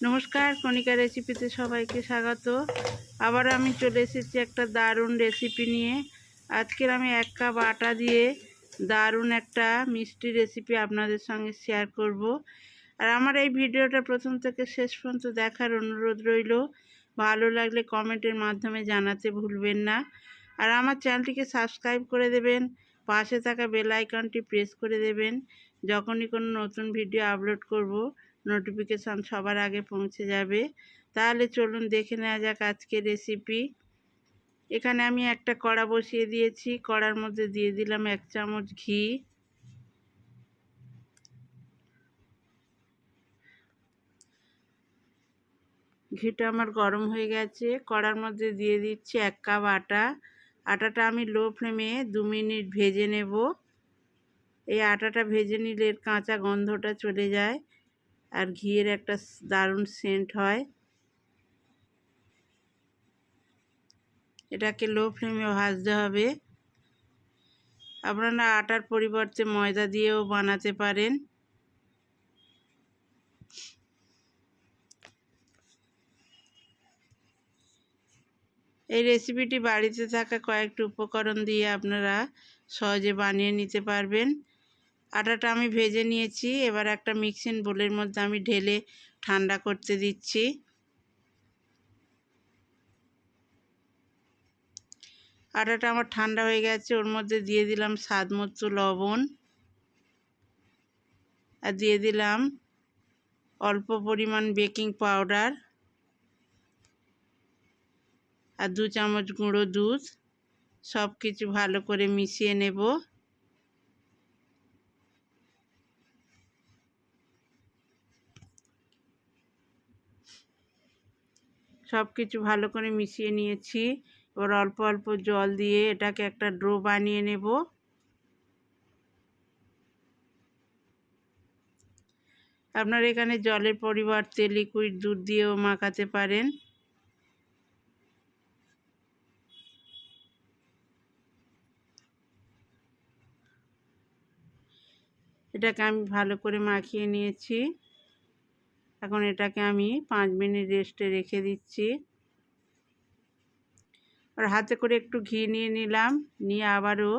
নমস্কার, কণিকা রেসিপিতে সবাইকে স্বাগত। আবার আমি চলে এসেছি একটা দারুণ রেসিপি নিয়ে। আজকের আমি এক কাপ আটা দিয়ে দারুণ একটা মিষ্টি রেসিপি আপনাদের সঙ্গে শেয়ার করব। আর আমার এই ভিডিওটা প্রথম থেকে শেষ পর্যন্ত দেখার অনুরোধ রইল। ভালো লাগলে কমেন্টের মাধ্যমে জানাতে ভুলবেন না। আর আমার চ্যানেলটিকে সাবস্ক্রাইব করে দেবেন, পাশে থাকা বেল আইকনটি প্রেস করে দেবেন। যখনই কোনো নতুন ভিডিও আপলোড করব নোটিফিকেশান সবার আগে পৌঁছে যাবে। তাহলে চলুন দেখে নেওয়া যাক আজকে রেসিপি এখানে আমি একটা কড়া বসিয়ে দিয়েছি। কড়ার মধ্যে দিয়ে দিলাম এক চামচ ঘি। ঘিটা আমার গরম হয়ে গেছে। কড়ার মধ্যে দিয়ে দিচ্ছি এক কাপ আটা। আটাটা আমি লো ফ্লেমে দু মিনিট ভেজে নেব। এই আটাটা ভেজে নিলে কাঁচা গন্ধটা চলে যায়। আর ঘিয়ের একটা দারুণ সেন্ট হয়। এটাকে লো ফ্লেমে ভাজতে হবে। আপনারা আটার পরিবর্তে ময়দা দিয়েও বানাতে পারেন। এই রেসিপিটি বাড়িতে থাকা কয়েকটি উপকরণ দিয়ে আপনারা সহজে বানিয়ে নিতে পারবেন। আটাটা আমি ভেজে নিয়েছি, এবার একটা মিক্সিং বোলের মধ্যে আমি ঢেলে ঠান্ডা করতে দিচ্ছি। আটাটা আমার ঠান্ডা হয়ে গেছে, ওর মধ্যে দিয়ে দিলাম স্বাদ মতো লবণ। আর দিয়ে দিলাম অল্প পরিমাণ বেকিং পাউডার আর দু চামচ গুঁড়ো দুধ সব কিছু ভালো করে মিশিয়ে নেব। সব কিছু ভালো করে মিশিয়ে নিয়েছি। এবার অল্প অল্প জল দিয়ে এটাকে একটা ড্রো বানিয়ে নেব। আপনার এখানে জলের পরিবর্তে লিকুইড দুধ দিয়েও মাখাতে পারেন। এটাকে আমি ভালো করে মাখিয়ে নিয়েছি। এখন এটাকে আমি পাঁচ মিনিট রেস্টে রেখে দিচ্ছি। আর হাতে করে একটু ঘি নিয়ে নিলাম, নিয়ে আবারও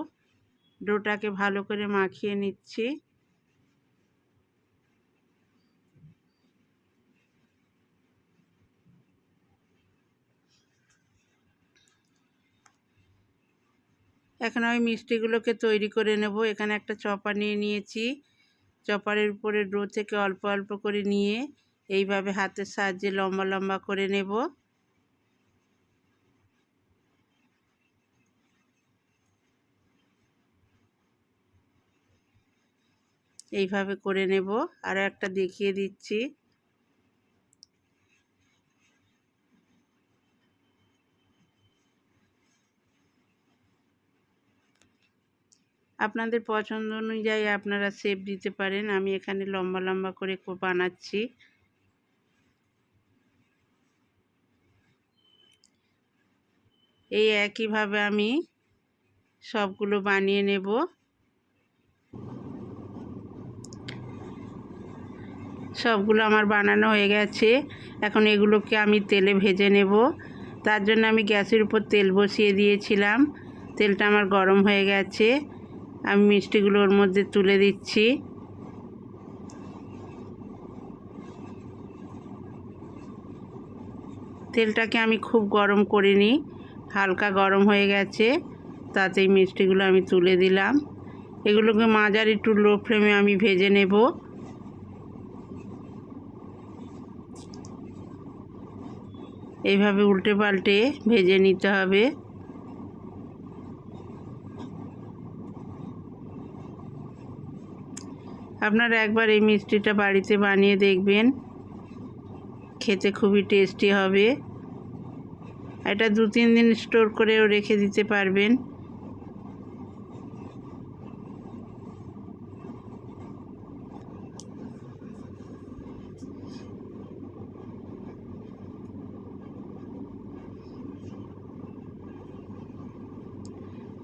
ডোটাকে ভালো করে মাখিয়ে নিচ্ছি। এখন আমি মিষ্টিগুলোকে তৈরি করে নেব। এখানে একটা চপা নিয়ে নিয়েছি। চপারের উপরে ডো থেকে অল্প অল্প করে নিয়ে এইভাবে হাতের সাহায্যে লম্বা লম্বা করে নেব। এইভাবে করে নেব। আর একটা দেখিয়ে দিচ্ছি। আপনাদের পছন্দ অনুযায়ী আপনারা শেপ দিতে পারেন। আমি এখানে লম্বা লম্বা করে বানাচ্ছি। এই একইভাবে আমি সবগুলো বানিয়ে নেব। সবগুলো আমার বানানো হয়ে গেছে। এখন এগুলোকে আমি তেলে ভেজে নেব। তার জন্য আমি গ্যাসের উপর তেল বসিয়ে দিয়েছিলাম। তেলটা আমার গরম হয়ে গেছে। আমি মিষ্টিগুলো ওর মধ্যে তুলে দিচ্ছি। তেলটাকে আমি খুব গরম করিনি হালকা গরম হয়ে গেছে, তাতে এই মিষ্টিগুলো আমি তুলে দিলাম। এগুলোকে মাঝারি একটু লো ফ্লেমে আমি ভেজে নেব। এইভাবে উল্টে পাল্টে ভেজে নিতে হবে। আপনারা একবার এই মিষ্টিটা বাড়িতে বানিয়ে দেখবেন, খেতে খুবই টেস্টি হবে। এটা দু তিন দিন স্টোর করেও রেখে দিতে পারবেন।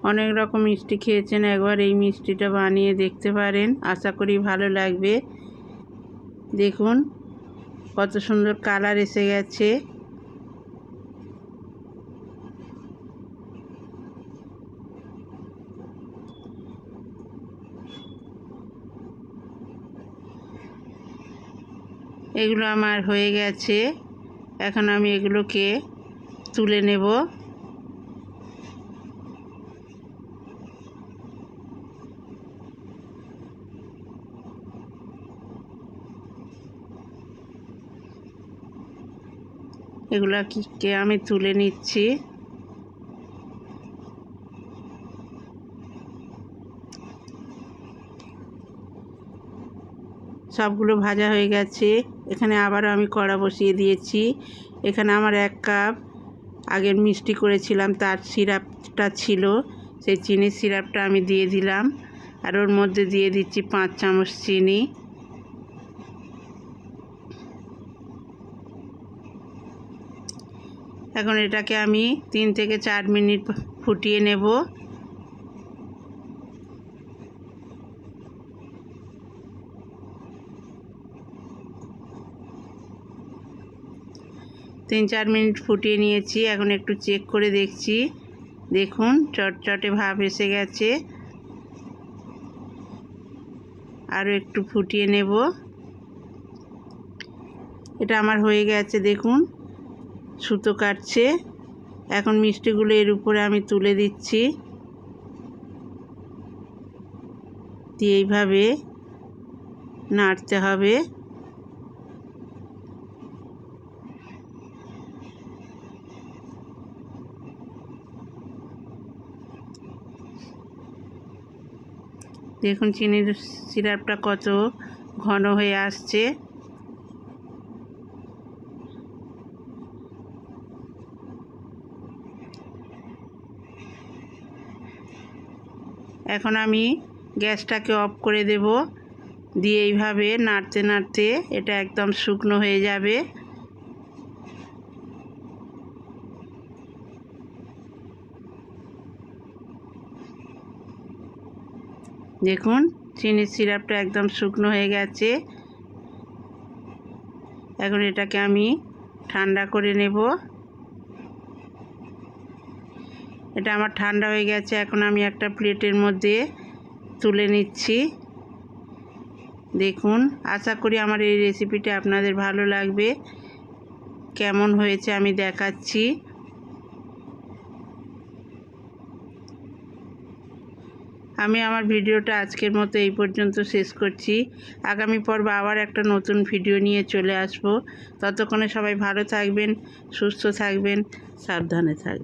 অনেক রকম মিষ্টি খেয়েছেন, একবার এই মিষ্টিটা বানিয়ে দেখতে পারেন। আশা করি ভালো লাগবে। দেখুন, কত সুন্দর কালার এসে গেছে। এগুলো আমার হয়ে গেছে। এখন আমি এগুলোকে তুলে নেব। এগুলোকে আমি তুলে নিচ্ছি? সবগুলো ভাজা হয়ে গেছে। এখানে আবারও আমি কড়া বসিয়ে দিয়েছি। এখানে আমার এক কাপ আগের মিষ্টি করেছিলাম, তার সিরাপটা ছিল। সেই চিনির সিরাপটা আমি দিয়ে দিলাম আর ওর মধ্যে দিয়ে দিচ্ছি পাঁচ চামচ চিনি। এখন এটাকে আমি তিন থেকে চার মিনিট ফুটিয়ে নেব। তিন চার মিনিট ফুটিয়ে নিয়েছি। এখন একটু চেক করে দেখছি। দেখুন, চটচটে ভাব এসে গেছে। আরও একটু ফুটিয়ে নেব। এটা আমার হয়ে গেছে, দেখুন। সুতো কাটছে। এখন মিষ্টিগুলো এর উপরে আমি তুলে দিচ্ছি। দিয়ে এইভাবে নাড়তে হবে। দেখুন চিনির সিরাপটা কত ঘন হয়ে আসছে। এখন আমি গ্যাসটাকে অফ করে দেব। দিয়ে এইভাবে নাড়তে নাড়তে এটা একদম শুকনো হয়ে যাবে। দেখুন, চিনির সিরাপটা একদম শুকনো হয়ে গেছে। এখন এটাকে আমি ঠান্ডা করে নেব। এটা আমার ঠান্ডা হয়ে গেছে, এখন আমি একটা প্লেটের মধ্যে তুলে নিচ্ছি। দেখুন, আশা করি আমার এই রেসিপিটা আপনাদের ভালো লাগবে। কেমন হয়েছে আমি দেখাচ্ছি। আমি আমার ভিডিওটা আজকের মতো এই পর্যন্ত শেষ করছি। আগামী পর্ব আবার একটা নতুন ভিডিও নিয়ে চলে আসব। ততক্ষণে সবাই ভালো থাকবেন, সুস্থ থাকবেন, সাবধানে থাকবেন।